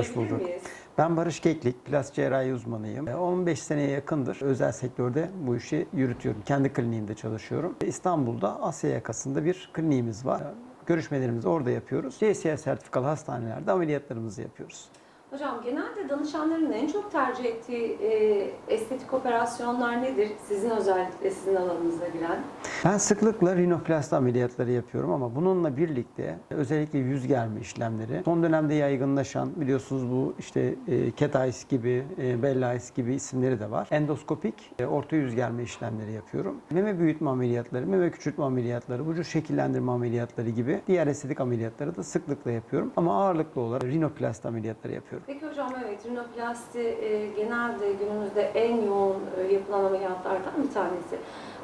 Hoş bulduk. miyiz? Ben Barış Keklik, plastik cerrahi uzmanıyım. E, 15 seneye yakındır özel sektörde bu işi yürütüyorum. Kendi kliniğimde çalışıyorum. E, İstanbul'da Asya yakasında bir kliniğimiz var. Görüşmelerimizi orada yapıyoruz. JCI sertifikalı hastanelerde ameliyatlarımızı yapıyoruz. Hocam genelde danışanların en çok tercih ettiği e, estetik operasyonlar nedir? Sizin özellikle sizin alanınıza giren. Ben sıklıkla rinoplasti ameliyatları yapıyorum ama bununla birlikte özellikle yüz germe işlemleri son dönemde yaygınlaşan biliyorsunuz bu işte e, cat eyes gibi, e, bella eyes gibi isimleri de var. Endoskopik e, orta yüz germe işlemleri yapıyorum. Meme büyütme ameliyatları, meme küçültme ameliyatları, vücut şekillendirme ameliyatları gibi diğer estetik ameliyatları da sıklıkla yapıyorum. Ama ağırlıklı olarak rinoplasti ameliyatları yapıyorum. Peki hocam evet rinoplasti e, genelde günümüzde en yoğun e, yapılan ameliyatlardan bir tanesi.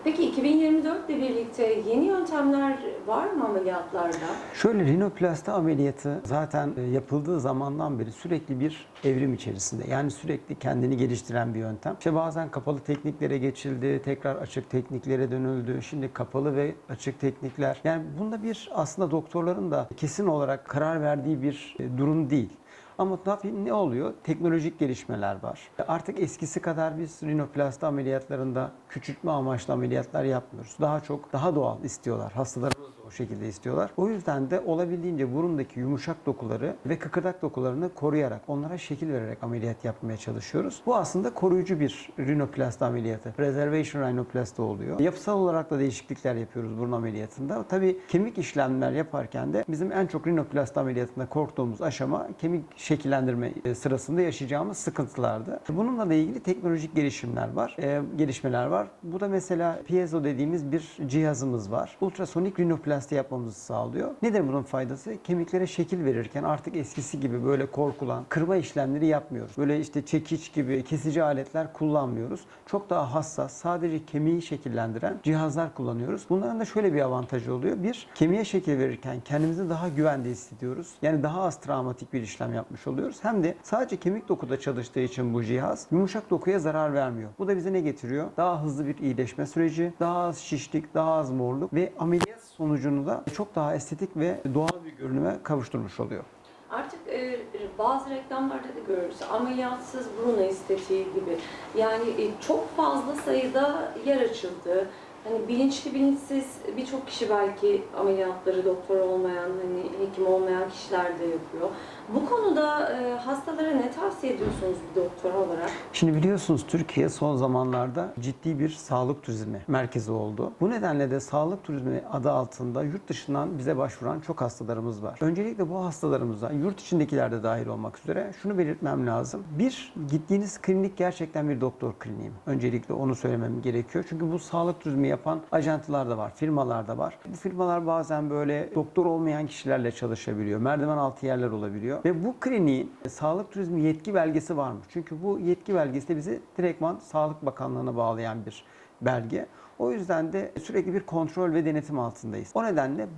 Peki 2024 ile birlikte yeni yöntemler var mı ameliyatlarda? Şöyle rinoplasti ameliyatı zaten e, yapıldığı zamandan beri sürekli bir evrim içerisinde. Yani sürekli kendini geliştiren bir yöntem. İşte bazen kapalı tekniklere geçildi, tekrar açık tekniklere dönüldü. Şimdi kapalı ve açık teknikler. Yani bunda bir aslında doktorların da kesin olarak karar verdiği bir e, durum değil. Ama tabii ne oluyor? Teknolojik gelişmeler var. Artık eskisi kadar biz rinoplasti ameliyatlarında küçültme amaçlı ameliyatlar yapmıyoruz. Daha çok daha doğal istiyorlar. Hastalarımız o şekilde istiyorlar. O yüzden de olabildiğince burundaki yumuşak dokuları ve kıkırdak dokularını koruyarak, onlara şekil vererek ameliyat yapmaya çalışıyoruz. Bu aslında koruyucu bir rinoplasti ameliyatı. Preservation rhinoplasti oluyor. Yapısal olarak da değişiklikler yapıyoruz burun ameliyatında. Tabii kemik işlemler yaparken de bizim en çok rinoplasti ameliyatında korktuğumuz aşama kemik şekillendirme e, sırasında yaşayacağımız sıkıntılardı. Bununla da ilgili teknolojik gelişimler var, e, gelişmeler var. Bu da mesela piezo dediğimiz bir cihazımız var. Ultrasonik rinoplasti yapmamızı sağlıyor. Nedir bunun faydası? Kemiklere şekil verirken artık eskisi gibi böyle korkulan kırma işlemleri yapmıyoruz. Böyle işte çekiç gibi kesici aletler kullanmıyoruz. Çok daha hassas, sadece kemiği şekillendiren cihazlar kullanıyoruz. Bunların da şöyle bir avantajı oluyor. Bir, kemiğe şekil verirken kendimizi daha güvende hissediyoruz. Yani daha az travmatik bir işlem yapmış oluyoruz. Hem de sadece kemik dokuda çalıştığı için bu cihaz yumuşak dokuya zarar vermiyor. Bu da bize ne getiriyor? Daha hızlı bir iyileşme süreci, daha az şişlik, daha az morluk ve ameliyat sonucunu da çok daha estetik ve doğal bir görünüme kavuşturmuş oluyor. Artık e, bazı reklamlarda da görürüz. Ameliyatsız burun estetiği gibi. Yani e, çok fazla sayıda yer açıldı. Hani bilinçli bilinçsiz birçok kişi belki ameliyatları doktor olmayan, hani hekim olmayan kişiler de yapıyor. Bu konuda e, hastalara ne tavsiye ediyorsunuz bir doktor olarak? Şimdi biliyorsunuz Türkiye son zamanlarda ciddi bir sağlık turizmi merkezi oldu. Bu nedenle de sağlık turizmi adı altında yurt dışından bize başvuran çok hastalarımız var. Öncelikle bu hastalarımıza yurt içindekiler de dahil olmak üzere şunu belirtmem lazım. Bir, gittiğiniz klinik gerçekten bir doktor kliniği mi? Öncelikle onu söylemem gerekiyor. Çünkü bu sağlık turizmi yapan ajantılar da var, firmalar da var. Bu firmalar bazen böyle doktor olmayan kişilerle çalışabiliyor. Merdiven altı yerler olabiliyor. Ve bu kliniğin sağlık turizmi yetki belgesi var mı? Çünkü bu yetki belgesi de bizi direktman Sağlık Bakanlığı'na bağlayan bir belge. O yüzden de sürekli bir kontrol ve denetim altındayız. O nedenle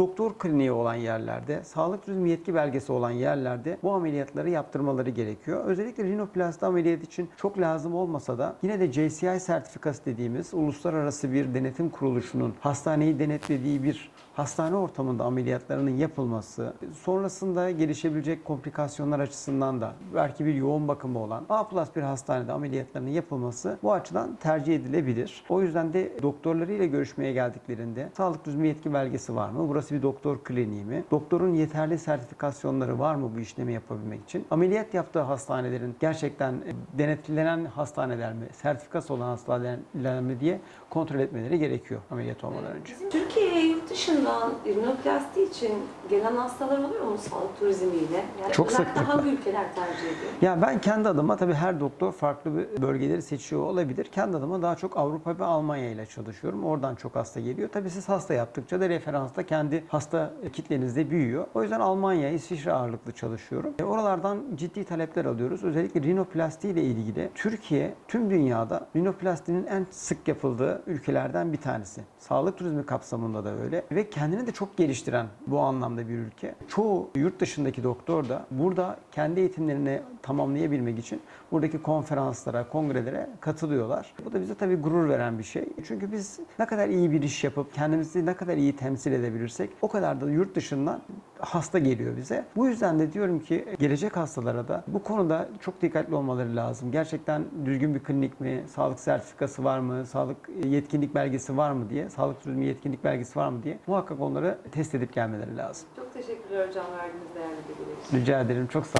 doktor kliniği olan yerlerde, sağlık turizmi yetki belgesi olan yerlerde bu ameliyatları yaptırmaları gerekiyor. Özellikle rinoplasti ameliyat için çok lazım olmasa da yine de JCI sertifikası dediğimiz uluslararası bir denetim kuruluşunun hastaneyi denetlediği bir hastane ortamında ameliyatlarının yapılması, sonrasında gelişebilecek komplikasyonlar açısından da belki bir yoğun bakımı olan A bir hastanede ameliyatlarının yapılması bu açıdan tercih edilebilir. O yüzden de doktorlarıyla görüşmeye geldiklerinde sağlık turizmi yetki belgesi var mı? Burası bir doktor kliniği mi? Doktorun yeterli sertifikasyonları var mı bu işlemi yapabilmek için? Ameliyat yaptığı hastanelerin gerçekten e, denetlenen hastaneler mi, sertifikası olan hastaneler mi diye kontrol etmeleri gerekiyor ameliyat olmadan önce. Bizim Türkiye'ye yurt dışından rinoplasti için gelen hastalar oluyor mu sağlık turizmiyle? Yani Çok sıklıkla. hangi ülkeler tercih ediyor? Ya ben kendi adıma tabii her doktor farklı bir bölgeleri seçiyor olabilir. Kendi adıma daha çok Avrupa ve Almanya ile çalışıyorum. Oradan çok hasta geliyor. Tabii siz hasta yaptıkça da referansta kendi hasta kitlenizde büyüyor. O yüzden Almanya, İsviçre ağırlıklı çalışıyorum. E, oralardan ciddi talepler alıyoruz. Özellikle rinoplasti ile ilgili Türkiye tüm dünyada rinoplastinin en sık yapıldığı ülkelerden bir tanesi. Sağlık turizmi kapsamında da öyle ve kendini de çok geliştiren bu anlamda bir ülke. Çoğu yurt dışındaki doktor da burada kendi eğitimlerini tamamlayabilmek için buradaki konferanslara, kongrelere katılıyorlar. Bu da bize tabii gurur veren bir şey. Çünkü biz ne kadar iyi bir iş yapıp kendimizi ne kadar iyi temsil edebilirsek o kadar da yurt dışından hasta geliyor bize. Bu yüzden de diyorum ki gelecek hastalara da bu konuda çok dikkatli olmaları lazım. Gerçekten düzgün bir klinik mi, sağlık sertifikası var mı, sağlık yetkinlik belgesi var mı diye, sağlık turizmi yetkinlik belgesi var mı diye muhakkak onları test edip gelmeleri lazım. Çok teşekkürler hocam verdiğiniz değerli bilgiler için. Rica ederim. Çok sağ.